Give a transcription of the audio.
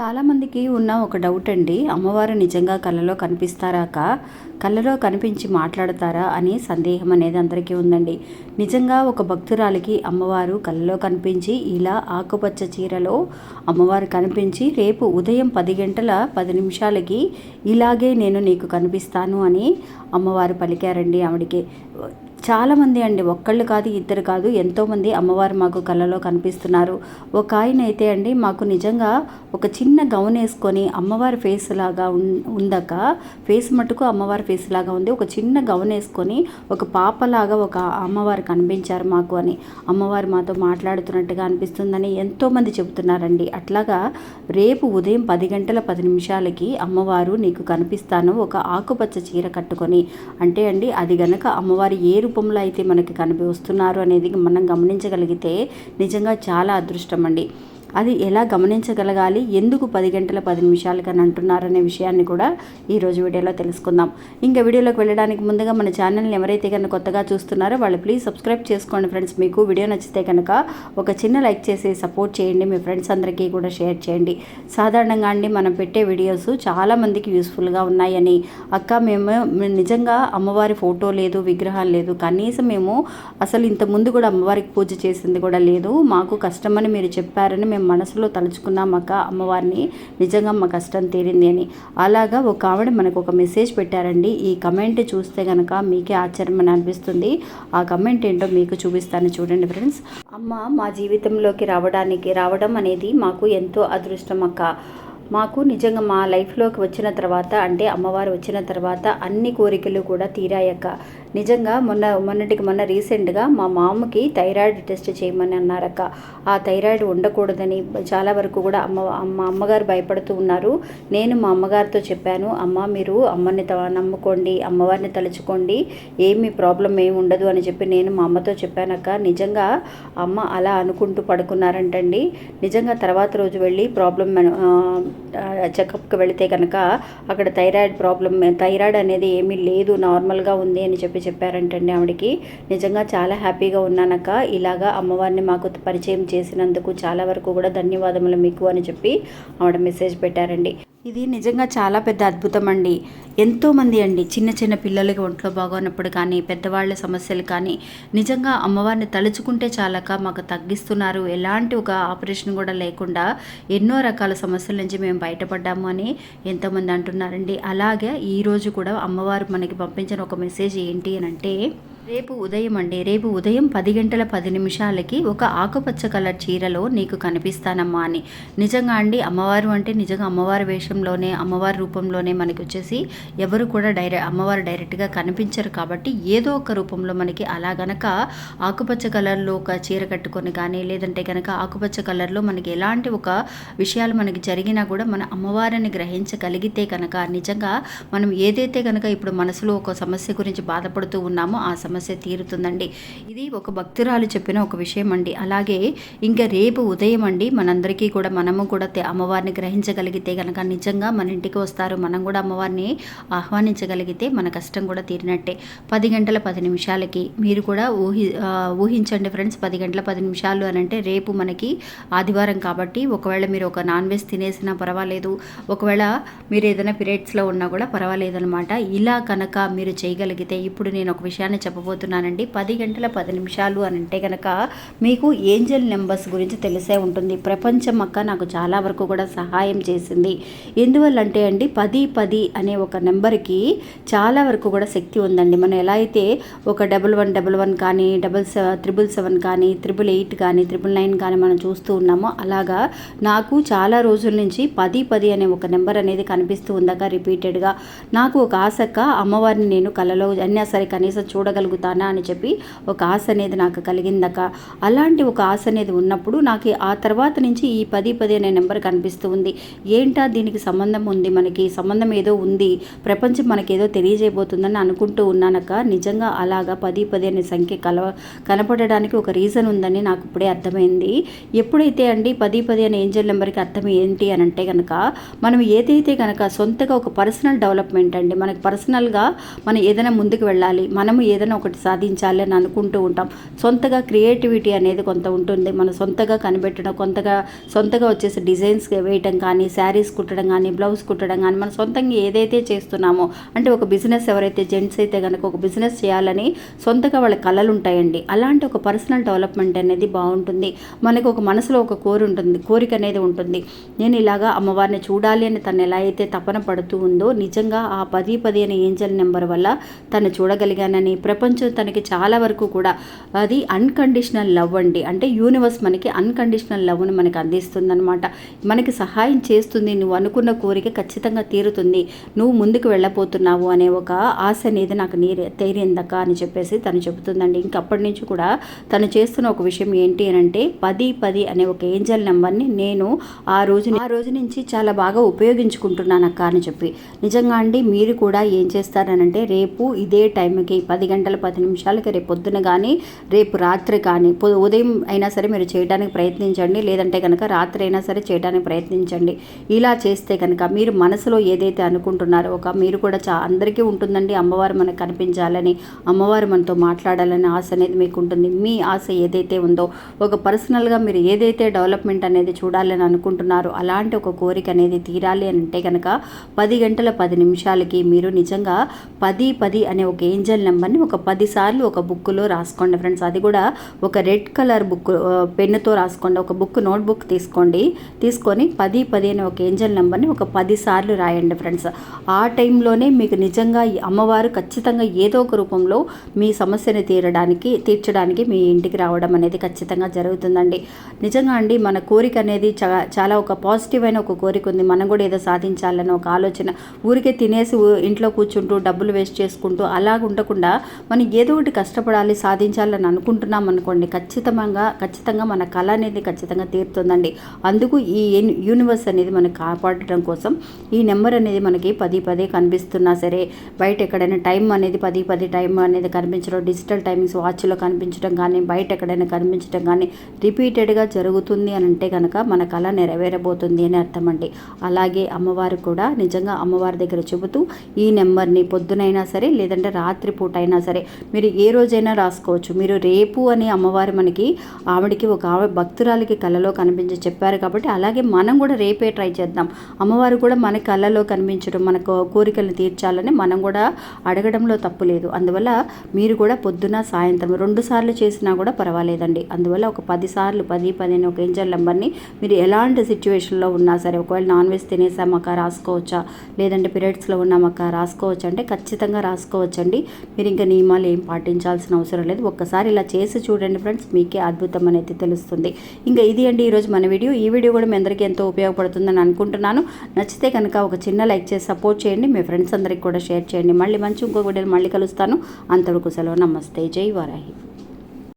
చాలామందికి ఉన్న ఒక డౌట్ అండి. అమ్మవారు నిజంగా కళ్ళలో కనిపిస్తారాక? కళ్ళలో కనిపించి మాట్లాడతారా అని సందేహం అనేది అందరికీ ఉందండి. నిజంగా ఒక భక్తురాలికి అమ్మవారు కళ్ళలో కనిపించి ఇలా ఆకుపచ్చ చీరలో అమ్మవారు కనిపించి రేపు ఉదయం పది గంటల పది నిమిషాలకి ఇలాగే నేను నీకు కనిపిస్తాను అని అమ్మవారు పలికారండి ఆవిడికి. చాలామంది అండి ఒక్కళ్ళు కాదు ఇద్దరు కాదు ఎంతోమంది అమ్మవారు మాకు కళ్ళలో కనిపిస్తున్నారు. ఒక ఆయన అయితే అండి మాకు నిజంగా ఒక చిన్న గౌన్ వేసుకొని అమ్మవారి ఫేస్ లాగా ఉన్- ఉందక ఫేస్ మటుకు అమ్మవారి ఫేస్ లాగా ఉంది. ఒక చిన్న గౌన్ వేసుకొని ఒక పాపలాగా ఒక అమ్మవారు కనిపించారు మాకు అని. అమ్మవారు మాతో మాట్లాడుతున్నట్టుగా అనిపిస్తుందని ఎంతోమంది చెబుతున్నారండి. అట్లాగా రేపు ఉదయం పది గంటల పది నిమిషాలకి అమ్మవారు నీకు కనిపిస్తాను. ఒక ఆకుపచ్చ చీర కట్టుకొని. అంటే అండి అది గనక అమ్మవారి ఏరు రూపంలో అయితే మనకి కనిపి వస్తున్నారు అనేది మనం గమనించగలిగితే నిజంగా చాలా అదృష్టం అండి. అది ఎలా గమనించగలగాలి? ఎందుకు పది గంటల పది నిమిషాలకని అంటున్నారనే విషయాన్ని కూడా ఈరోజు వీడియోలో తెలుసుకుందాం. ఇంకా వీడియోలోకి వెళ్ళడానికి ముందుగా మన ఛానల్ని ఎవరైతే కనుక కొత్తగా చూస్తున్నారో వాళ్ళు ప్లీజ్ సబ్స్క్రైబ్ చేసుకోండి ఫ్రెండ్స్. మీకు వీడియో నచ్చితే కనుక ఒక చిన్న లైక్ చేసి సపోర్ట్ చేయండి. మీ ఫ్రెండ్స్ అందరికీ కూడా షేర్ చేయండి. సాధారణంగా అండి మనం పెట్టే వీడియోస్ చాలా మందికి యూస్ఫుల్గా ఉన్నాయని. అక్క మేము మేము నిజంగా అమ్మవారి ఫోటో లేదు విగ్రహం లేదు. కనీసం మేము అసలు ఇంత ముందు కూడా అమ్మవారికి పూజ చేసింది కూడా లేదు. మాకు కష్టమని మీరు చెప్పారని మేము మనసులో తలుచుకున్నామక్క అమ్మవారిని నిజంగా మా కష్టం తీరింది అని. అలాగా ఒక ఆవిడ మనకు ఒక మెసేజ్ పెట్టారండి. ఈ కమెంట్ చూస్తే కనుక మీకే ఆశ్చర్యం అని అనిపిస్తుంది. ఆ కమెంట్ ఏంటో మీకు చూపిస్తాను చూడండి ఫ్రెండ్స్ అమ్మ మా జీవితంలోకి రావడానికి రావడం అనేది మాకు ఎంతో అదృష్టం అక్క. మాకు నిజంగా మా లైఫ్లోకి వచ్చిన తర్వాత అంటే అమ్మవారు వచ్చిన తర్వాత అన్ని కోరికలు కూడా తీరాయక్క నిజంగా మొన్న మొన్నటికి మొన్న రీసెంట్గా మా మామకి థైరాయిడ్ టెస్ట్ చేయమని అన్నారక్క. ఆ థైరాయిడ్ ఉండకూడదని చాలా వరకు కూడా అమ్మ మా అమ్మగారు భయపడుతూ ఉన్నారు. నేను మా అమ్మగారితో చెప్పాను అమ్మ మీరు అమ్మని త- నమ్ముకోండి అమ్మవారిని తలుచుకోండి ఏమి ప్రాబ్లం ఏమి ఉండదు అని చెప్పి నేను మా అమ్మతో చెప్పానక్క. నిజంగా అమ్మ అలా అనుకుంటూ పడుకున్నారంటండి. నిజంగా తర్వాత రోజు వెళ్ళి ప్రాబ్లం చెకప్కి వెళితే కనుక అక్కడ థైరాయిడ్ ప్రాబ్లం థైరాయిడ్ అనేది ఏమీ లేదు నార్మల్గా ఉంది అని చెప్పి చెప్పారంటండి ఆవిడకి. నిజంగా చాలా హ్యాపీగా ఉన్నానక్క. ఇలాగా అమ్మవారిని మాకు పరిచయం చేసినందుకు చాలా వరకు కూడా ధన్యవాదములు మీకు అని చెప్పి ఆవిడ మెసేజ్ పెట్టారండి. ఇది నిజంగా చాలా పెద్ద అద్భుతం అండి. ఎంతోమంది అండి చిన్న చిన్న పిల్లలకి ఒంట్లో బాగోనప్పుడు కానీ పెద్దవాళ్ళ సమస్యలు కానీ నిజంగా అమ్మవారిని తలుచుకుంటే చాలక మాకు తగ్గిస్తున్నారు. ఎలాంటి ఒక ఆపరేషన్ కూడా లేకుండా ఎన్నో రకాల సమస్యల నుంచి మేము బయటపడ్డాము అని ఎంతోమంది అంటున్నారండి. అలాగే ఈరోజు కూడా అమ్మవారు మనకి పంపించిన ఒక మెసేజ్ ఏంటి అని అంటే రేపు ఉదయం అండి రేపు ఉదయం పది గంటల పది నిమిషాలకి ఒక ఆకుపచ్చ కలర్ చీరలో నీకు కనిపిస్తానమ్మా అని. నిజంగా అండి అమ్మవారు అంటే నిజంగా అమ్మవారి వేషంలోనే అమ్మవారి రూపంలోనే మనకి వచ్చేసి ఎవరు కూడా డైరెక్ట్ అమ్మవారు డైరెక్ట్గా కనిపించరు కాబట్టి ఏదో ఒక రూపంలో మనకి అలా గనక ఆకుపచ్చ కలర్లో ఒక చీర కట్టుకొని కానీ లేదంటే కనుక ఆకుపచ్చ కలర్లో మనకి ఎలాంటి ఒక విషయాలు మనకి జరిగినా కూడా మన అమ్మవారిని గ్రహించగలిగితే కనుక నిజంగా మనం ఏదైతే కనుక ఇప్పుడు మనసులో ఒక సమస్య గురించి బాధపడుతూ ఉన్నామో ఆ సమస్య సమస్య తీరుతుందండి. ఇది ఒక భక్తురాలు చెప్పిన ఒక విషయం అండి అలాగే ఇంకా రేపు ఉదయం అండి మనందరికీ కూడా మనము కూడా అమ్మవారిని గ్రహించగలిగితే కనుక నిజంగా మన ఇంటికి వస్తారు. మనం కూడా అమ్మవారిని ఆహ్వానించగలిగితే మన కష్టం కూడా తీరినట్టే. పది గంటల పది నిమిషాలకి మీరు కూడా ఊహి ఊహించండి ఫ్రెండ్స్ పది గంటల పది నిమిషాలు అని అంటే రేపు మనకి ఆదివారం కాబట్టి ఒకవేళ మీరు ఒక నాన్ వెజ్ తినేసినా పర్వాలేదు. ఒకవేళ మీరు ఏదైనా పీరియడ్స్లో ఉన్నా కూడా పర్వాలేదు అనమాట ఇలా కనుక మీరు చేయగలిగితే ఇప్పుడు నేను ఒక విషయాన్ని చెప్పబోతున్నానండి. పది గంటల పది నిమిషాలు అని అంటే కనుక మీకు ఏంజల్ నెంబర్స్ గురించి తెలిసే ఉంటుంది. ప్రపంచం అక్క నాకు చాలా వరకు కూడా సహాయం చేసింది. ఎందువల్లంటే అండి పది పది అనే ఒక నెంబర్కి చాలా వరకు కూడా శక్తి ఉందండి. మనం ఎలా అయితే ఒక డబుల్ వన్ డబుల్ వన్ కానీ డబుల్ సెవెన్ త్రిబుల్ సెవెన్ కానీ త్రిబుల్ ఎయిట్ కానీ త్రిబుల్ నైన్ కానీ మనం చూస్తూ ఉన్నామో అలాగా నాకు చాలా రోజుల నుంచి పది పది అనే ఒక నెంబర్ అనేది కనిపిస్తూ ఉందాక రిపీటెడ్గా. నాకు ఒక ఆశక్క అమ్మవారిని నేను కలలో అన్నా సరే కనీసం చూడగలుగుతాను. చేయగలుగుతానా అని చెప్పి ఒక ఆశ అనేది నాకు కలిగిందక అలాంటి ఒక ఆశ అనేది ఉన్నప్పుడు నాకు ఆ తర్వాత నుంచి ఈ పది పది అనే నెంబర్ కనిపిస్తూ ఉంది. ఏంటా దీనికి సంబంధం ఉంది? మనకి సంబంధం ఏదో ఉంది. ప్రపంచం మనకేదో తెలియజేయబోతుందని అనుకుంటూ ఉన్నానక నిజంగా అలాగా పది పది అనే సంఖ్య కల కనపడడానికి ఒక రీజన్ ఉందని నాకు ఇప్పుడే అర్థమైంది. ఎప్పుడైతే అండి పది పది అనే ఏంజల్ నెంబర్కి అర్థం ఏంటి అని అంటే కనుక మనం ఏదైతే కనుక సొంతగా ఒక పర్సనల్ డెవలప్మెంట్ అండి మనకి పర్సనల్గా మనం ఏదైనా ముందుకు వెళ్ళాలి మనము ఏదైనా ఒకటి సాధించాలి అని అనుకుంటూ ఉంటాం. సొంతగా క్రియేటివిటీ అనేది కొంత ఉంటుంది. మన సొంతగా కనిపెట్టడం కొంతగా సొంతగా వచ్చేసి డిజైన్స్ వేయటం కానీ శారీస్ కుట్టడం కానీ బ్లౌజ్ కుట్టడం కానీ మనం సొంతంగా ఏదైతే చేస్తున్నామో అంటే ఒక బిజినెస్ ఎవరైతే జెంట్స్ అయితే కనుక ఒక బిజినెస్ చేయాలని సొంతగా వాళ్ళ కళలు ఉంటాయండి. అలాంటి ఒక పర్సనల్ డెవలప్మెంట్ అనేది బాగుంటుంది. మనకు ఒక మనసులో ఒక కోరి ఉంటుంది కోరిక అనేది ఉంటుంది. నేను ఇలాగా అమ్మవారిని చూడాలి అని తను ఎలా అయితే తపన పడుతూ ఉందో నిజంగా ఆ పది పది అనే ఏంజల్ నెంబర్ వల్ల తను చూడగలిగానని ప్రపంచ తనకి చాలా వరకు కూడా అది అన్కండిషనల్ లవ్ అండి. అంటే యూనివర్స్ మనకి అన్కండిషనల్ లవ్ని మనకి అందిస్తుందన్నమాట. మనకి సహాయం చేస్తుంది నువ్వు అనుకున్న కోరిక ఖచ్చితంగా తీరుతుంది నువ్వు ముందుకు వెళ్ళబోతున్నావు అనే ఒక ఆశ అనేది నాకు నీరే తేరిందక్క అని చెప్పేసి తను చెబుతుందండి. ఇంకప్పటి నుంచి కూడా తను చేస్తున్న ఒక విషయం ఏంటి అని అంటే పది పది అనే ఒక ఏంజల్ నెంబర్ని నేను ఆ రోజు ఆ రోజు నుంచి చాలా బాగా ఉపయోగించుకుంటున్నాను అక్క అని చెప్పి. నిజంగా అండి మీరు కూడా ఏం చేస్తారనంటే రేపు ఇదే టైంకి పది గంటల పది నిమిషాలకి రేపు పొద్దున కానీ రేపు రాత్రి కానీ పొ- ఉదయం అయినా సరే మీరు చేయడానికి ప్రయత్నించండి. లేదంటే కనుక రాత్రి అయినా సరే చేయడానికి ప్రయత్నించండి. ఇలా చేస్తే కనుక మీరు మనసులో ఏదైతే అనుకుంటున్నారో ఒక మీరు కూడా చా అందరికీ ఉంటుందండి. అమ్మవారు మనకు కనిపించాలని అమ్మవారు మనతో మాట్లాడాలని ఆశ అనేది మీకు ఉంటుంది మీ ఆశ ఏదైతే ఉందో ఒక పర్సనల్గా మీరు ఏదైతే డెవలప్మెంట్ అనేది చూడాలని అనుకుంటున్నారో అలాంటి ఒక కోరిక అనేది తీరాలి అని అంటే కనుక పది గంటల పది నిమిషాలకి మీరు నిజంగా పది పది అనే ఒక ఏంజల్ నెంబర్ని ఒక పది సార్లు ఒక బుక్లో రాసుకోండి ఫ్రెండ్స్. అది కూడా ఒక రెడ్ కలర్ బుక్ పెన్నుతో రాసుకోండి. ఒక బుక్ నోట్ బుక్ తీసుకోండి. తీసుకొని పది పది అనే ఒక ఏంజల్ నెంబర్ని ఒక పదిసార్లు రాయండి ఫ్రెండ్స్. ఆ టైంలోనే మీకు నిజంగా అమ్మవారు ఖచ్చితంగా ఏదో ఒక రూపంలో మీ సమస్యని తీరడానికి తీర్చడానికి మీ ఇంటికి రావడం అనేది ఖచ్చితంగా జరుగుతుందండి. నిజంగా అండి మన కోరిక అనేది చాలా ఒక పాజిటివ్ అయిన ఒక కోరిక ఉంది. మనం కూడా ఏదో సాధించాలని ఒక ఆలోచన ఊరికే తినేసి ఇంట్లో కూర్చుంటూ డబ్బులు వేస్ట్ చేసుకుంటూ అలా ఉండకుండా మనం ఏదో ఒకటి కష్టపడాలి సాధించాలని అనుకుంటున్నాం అనుకోండి ఖచ్చితంగా ఖచ్చితంగా మన కళ అనేది ఖచ్చితంగా తీరుతుందండి. అందుకు ఈ యూనివర్స్ అనేది మనకు కాపాడటం కోసం ఈ నెంబర్ అనేది మనకి పది పదే కనిపిస్తున్నా సరే బయట ఎక్కడైనా టైం అనేది పది పది టైం అనేది కనిపించడం డిజిటల్ టైమింగ్స్ వాచ్లో కనిపించడం కానీ బయట ఎక్కడైనా కనిపించడం కానీ రిపీటెడ్గా జరుగుతుంది అని అంటే కనుక మన కళ నెరవేరబోతుంది అని అర్థం అండి. అలాగే అమ్మవారు కూడా నిజంగా అమ్మవారి దగ్గర చెబుతూ ఈ నెంబర్ని పొద్దునైనా సరే లేదంటే రాత్రిపూట అయినా సరే మీరు ఏ రోజైనా రాసుకోవచ్చు. మీరు రేపు అని అమ్మవారు మనకి ఆవిడకి ఒక ఆవిడ భక్తురాలికి కళలో కనిపించి చెప్పారు కాబట్టి అలాగే మనం కూడా రేపే ట్రై చేద్దాం. అమ్మవారు కూడా మన కళలో కనిపించడం మన కోరికలను తీర్చాలని మనం కూడా అడగడంలో తప్పు లేదు. అందువల్ల మీరు కూడా పొద్దున సాయంత్రం రెండు సార్లు చేసినా కూడా పర్వాలేదండి. అందువల్ల ఒక పది సార్లు పది పదిహేను ఒక ఏంజల్ నెంబర్ని మీరు ఎలాంటి సిచ్యువేషన్లో ఉన్నా సరే ఒకవేళ నాన్ వెజ్ తినేసామక్క రాసుకోవచ్చా? లేదంటే పీరియడ్స్లో ఉన్నామక్క రాసుకోవచ్చా? అంటే ఖచ్చితంగా రాసుకోవచ్చండి. మీరు ఇంకా నియమాలు ఏం పాటించాల్సిన అవసరం లేదు. ఒక్కసారి ఇలా చేసి చూడండి ఫ్రెండ్స్ మీకే అద్భుతం అనేది తెలుస్తుంది. ఇంకా ఇది అండి ఈరోజు మన వీడియో. ఈ వీడియో కూడా మీ అందరికీ ఎంతో ఉపయోగపడుతుందని అనుకుంటున్నాను. నచ్చితే కనుక ఒక చిన్న లైక్ చేసి సపోర్ట్ చేయండి. మీ ఫ్రెండ్స్ అందరికీ కూడా షేర్ చేయండి. మళ్ళీ మంచి ఇంకో వీడియోని మళ్ళీ కలుస్తాను. అంతవరకు సెలవు. నమస్తే. జై వారాహి.